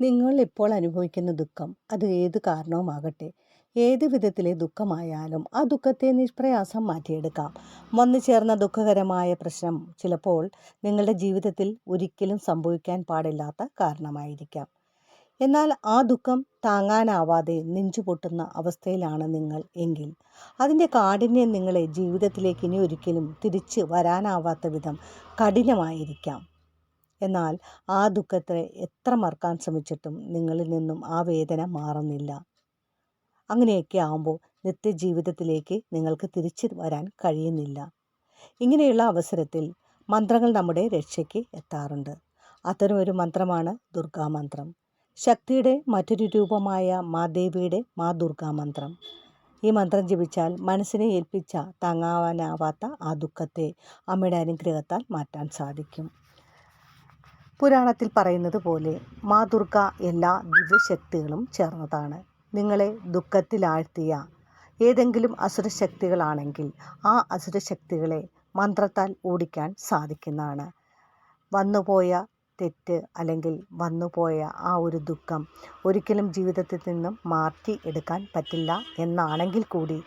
നിങ്ങൾ ഇപ്പോൾ അനുഭവിക്കുന്ന ദുഃഖം അത് ഏത് കാരണവുമാകട്ടെ. ഏത് വിധത്തിലെ ദുഃഖമായാലും ആ ദുഃഖത്തെ നിഷ്പ്രയാസം മാറ്റിയെടുക്കാം. വന്നു ചേർന്ന ദുഃഖകരമായ പ്രശ്നം ചിലപ്പോൾ നിങ്ങളുടെ ജീവിതത്തിൽ ഒരിക്കലും സംഭവിക്കാൻ പാടില്ലാത്ത കാരണമായിരിക്കാം. എന്നാൽ ആ ദുഃഖം താങ്ങാനാവാതെ നെഞ്ചുപൊട്ടുന്ന അവസ്ഥയിലാണ് നിങ്ങൾ എങ്കിൽ അതിന്റെ കാഠിന്യം നിങ്ങളെ ജീവിതത്തിലേക്ക് ഇനി ഒരിക്കലും തിരിച്ച് വരാനാവാത്ത വിധം കഠിനമായിരിക്കാം. എന്നാൽ ആ ദുഃഖത്തെ എത്ര മറക്കാൻ ശ്രമിച്ചിട്ടും നിങ്ങളിൽ നിന്നും ആ വേദന മാറുന്നില്ല. അങ്ങനെയൊക്കെ ആകുമ്പോൾ നിത്യജീവിതത്തിലേക്ക് നിങ്ങൾക്ക് തിരിച്ചു വരാൻ കഴിയുന്നില്ല. ഇങ്ങനെയുള്ള അവസരത്തിൽ മന്ത്രങ്ങൾ നമ്മുടെ രക്ഷയ്ക്ക് എത്താറുണ്ട്. അത്തരമൊരു മന്ത്രമാണ് ദുർഗാമന്ത്രം. ശക്തിയുടെ മറ്റൊരു രൂപമായ മാ ദേവിയുടെ മാ ദുർഗാമന്ത്രം. ഈ മന്ത്രം ജപിച്ചാൽ മനസ്സിനെ ഏൽപ്പിച്ച താങ്ങാവാനാവാത്ത ആ ദുഃഖത്തെ അമ്മയുടെ അനുഗ്രഹത്താൽ മാറ്റാൻ സാധിക്കും. പുരാണത്തിൽ പറയുന്നത് പോലെ മാ ദുർഗ എല്ലാ ദിവ്യശക്തികളും ചേർന്നതാണ്. നിങ്ങളെ ദുഃഖത്തിലാഴ്ത്തിയ ഏതെങ്കിലും അസുരശക്തികളാണെങ്കിൽ ആ അസുരശക്തികളെ മന്ത്രത്താൽ ഓടിക്കാൻ സാധിക്കുന്നതാണ്. വന്നുപോയ തെറ്റ് അല്ലെങ്കിൽ വന്നുപോയ ആ ഒരു ദുഃഖം ഒരിക്കലും ജീവിതത്തിൽ നിന്നും മാറ്റി എടുക്കാൻ പറ്റില്ല. എന്നാണെങ്കിൽ കൂടി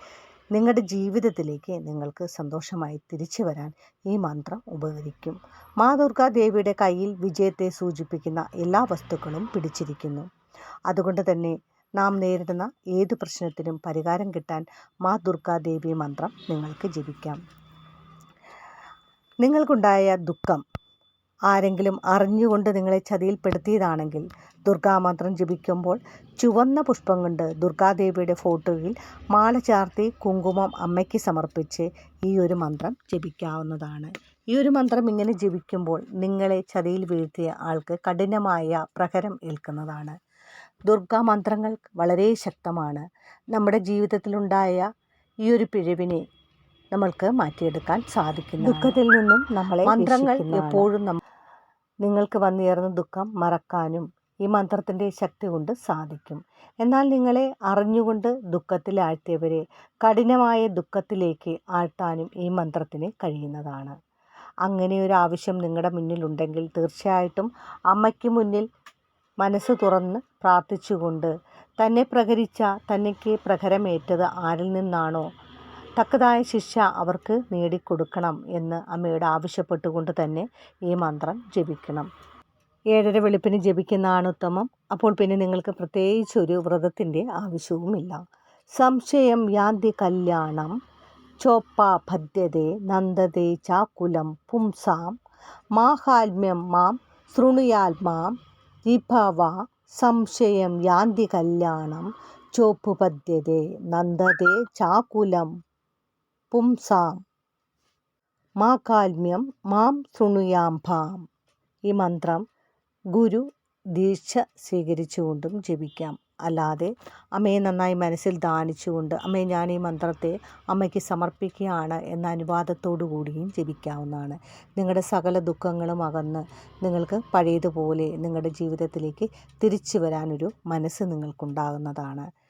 നിങ്ങളുടെ ജീവിതത്തിലേക്ക് നിങ്ങൾക്ക് സന്തോഷമായി തിരിച്ചു വരാൻ ഈ മന്ത്രം ഉപകരിക്കും. മാ ദുർഗാദേവിയുടെ കയ്യിൽ വിജയത്തെ സൂചിപ്പിക്കുന്ന എല്ലാ വസ്തുക്കളും പിടിച്ചിരിക്കുന്നു. അതുകൊണ്ട് തന്നെ നാം നേരിടുന്ന ഏത് പ്രശ്നത്തിനും പരിഹാരം കിട്ടാൻ മാ ദുർഗാദേവി മന്ത്രം നിങ്ങൾക്ക് ജപിക്കാം. നിങ്ങൾക്കുണ്ടായ ദുഃഖം ആരെങ്കിലും അറിഞ്ഞുകൊണ്ട് നിങ്ങളെ ചതിയിൽപ്പെടുത്തിയതാണെങ്കിൽ ദുർഗാമന്ത്രം ജപിക്കുമ്പോൾ ചുവന്ന പുഷ്പം കൊണ്ട് ദുർഗാദേവിയുടെ ഫോട്ടോയിൽ മാല ചാർത്തി കുങ്കുമം അമ്മയ്ക്ക് സമർപ്പിച്ച് ഈ ഒരു മന്ത്രം ജപിക്കാവുന്നതാണ്. ഈ ഒരു മന്ത്രം ഇങ്ങനെ ജപിക്കുമ്പോൾ നിങ്ങളെ ചതിയിൽ വീഴ്ത്തിയ ആൾക്ക് കഠിനമായ പ്രഹരം ഏൽക്കുന്നതാണ്. ദുർഗാ മന്ത്രങ്ങൾ വളരെ ശക്തമാണ്. നമ്മുടെ ജീവിതത്തിലുണ്ടായ ഈ ഒരു പിഴവിനെ നമ്മൾക്ക് മാറ്റിയെടുക്കാൻ സാധിക്കുന്നു ദുഃഖത്തിൽ നിന്നും നമ്മളെ മന്ത്രങ്ങൾ എപ്പോഴും നിങ്ങൾക്ക് വന്നുയർന്ന ദുഃഖം മറക്കാനും ഈ മന്ത്രത്തിന്റെ ശക്തി കൊണ്ട് സാധിക്കും. എന്നാൽ നിങ്ങളെ അറിഞ്ഞുകൊണ്ട് ദുഃഖത്തിൽ ആഴ്ത്തിയവരെ കഠിനമായ ദുഃഖത്തിലേക്ക് ആഴ്ത്താനും ഈ മന്ത്രത്തിന് കഴിയുന്നതാണ്. അങ്ങനെ ഒരു ആവശ്യം നിങ്ങളുടെ മുന്നിലുണ്ടെങ്കിൽ തീർച്ചയായിട്ടും അമ്മയ്ക്ക് മുന്നിൽ മനസ്സ് തുറന്ന് പ്രാർത്ഥിച്ചുകൊണ്ട് തന്നെ പ്രഹരിച്ച തനിക്ക് പ്രഹരമേറ്റത് ആരിൽ നിന്നാണോ? തക്കതായ ശിക്ഷ അവർക്ക് നേടിക്കൊടുക്കണം എന്ന് അമ്മയോട് ആവശ്യപ്പെട്ടുകൊണ്ട് തന്നെ ഈ മന്ത്രം ജപിക്കണം. ഏഴര വെളുപ്പിന് ജപിക്കുന്നതാണ് ഉത്തമം. അപ്പോൾ പിന്നെ നിങ്ങൾക്ക് പ്രത്യേകിച്ച് ഒരു വ്രതത്തിന്റെ ആവശ്യവുമില്ല. സംശയം യാന്തി കല്യാണം ചോപ്പ ഭദ്യതേ നന്ദതേ ചാക്കുലം പുംസാം മാഹാത്മ്യം മാം ശൃണുയാത്മാം വിഭവ സംശയം യാന്തി കല്യാണം ചോപ്പുപദ്യതേ നന്ദതേ ചാകുലം പുംസാം മാ കാൽമ്യം മാം ശൃണുയാംഭാം ഈ മന്ത്രം ഗുരു ദീക്ഷ സ്വീകരിച്ചുകൊണ്ടും ജപിക്കാം. അല്ലാതെ അമ്മയെ നന്നായി മനസ്സിൽ ധ്യാനിച്ചുകൊണ്ട് അമ്മയെ ഞാൻ ഈ മന്ത്രത്തെ അമ്മയ്ക്ക് സമർപ്പിക്കുകയാണ് എന്ന അനുവാദത്തോടു കൂടിയും ജപിക്കാവുന്നതാണ്. നിങ്ങളുടെ സകല ദുഃഖങ്ങളും അകന്ന് നിങ്ങൾക്ക് പഴയതുപോലെ നിങ്ങളുടെ ജീവിതത്തിലേക്ക് തിരിച്ചു വരാനൊരു മനസ്സ് നിങ്ങൾക്കുണ്ടാകുന്നതാണ്.